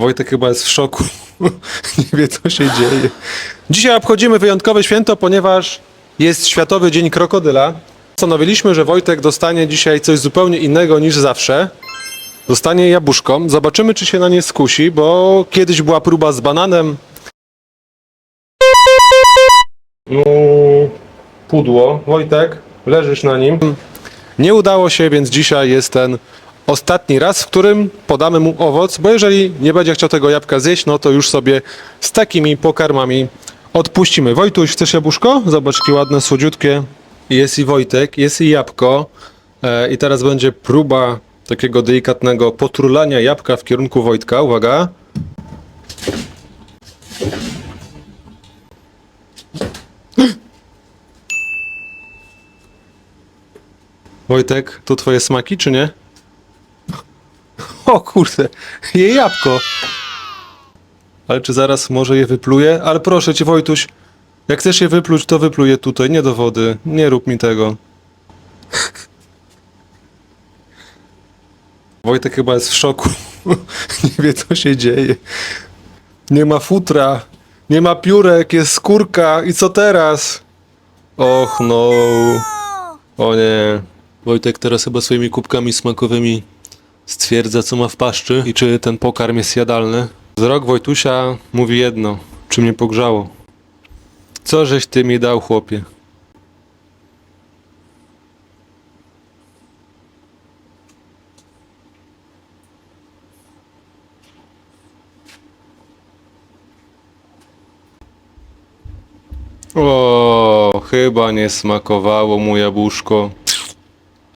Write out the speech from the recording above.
Wojtek chyba jest w szoku. Nie wie, co się dzieje. Dzisiaj obchodzimy wyjątkowe święto, ponieważ jest Światowy Dzień Krokodyla. Postanowiliśmy, że Wojtek dostanie dzisiaj coś zupełnie innego niż zawsze. Dostanie jabłuszko. Zobaczymy, czy się na nie skusi, bo kiedyś była próba z bananem. No, pudło. Wojtek, leżysz na nim. Nie udało się, więc dzisiaj jest ten ostatni raz, w którym podamy mu owoc, bo jeżeli nie będzie chciał tego jabłka zjeść, no to już sobie z takimi pokarmami odpuścimy. Wojtuś, chcesz jabłuszko? Zobacz, jakie ładne, słodziutkie. Jest i Wojtek, jest i jabłko. E, I teraz będzie próba takiego delikatnego potrulania jabłka w kierunku Wojtka. Uwaga. Wojtek, to twoje smaki, czy nie? O kurde, je jabłko. Ale czy zaraz może je wypluje? Ale proszę cię, Wojtuś, jak chcesz je wypluć, to wypluj je tutaj, nie do wody. Nie rób mi tego. Wojtek chyba jest w szoku. Nie wie, co się dzieje. Nie ma futra, nie ma piórek, jest skórka i co teraz? Och no. O nie. Wojtek teraz chyba swoimi kubkami smakowymi stwierdza, co ma w paszczy i czy ten pokarm jest jadalny. Wzrok Wojtusia mówi jedno, czy mnie pogrzało. Co żeś ty mi dał, chłopie? O, chyba nie smakowało mu jabłuszko.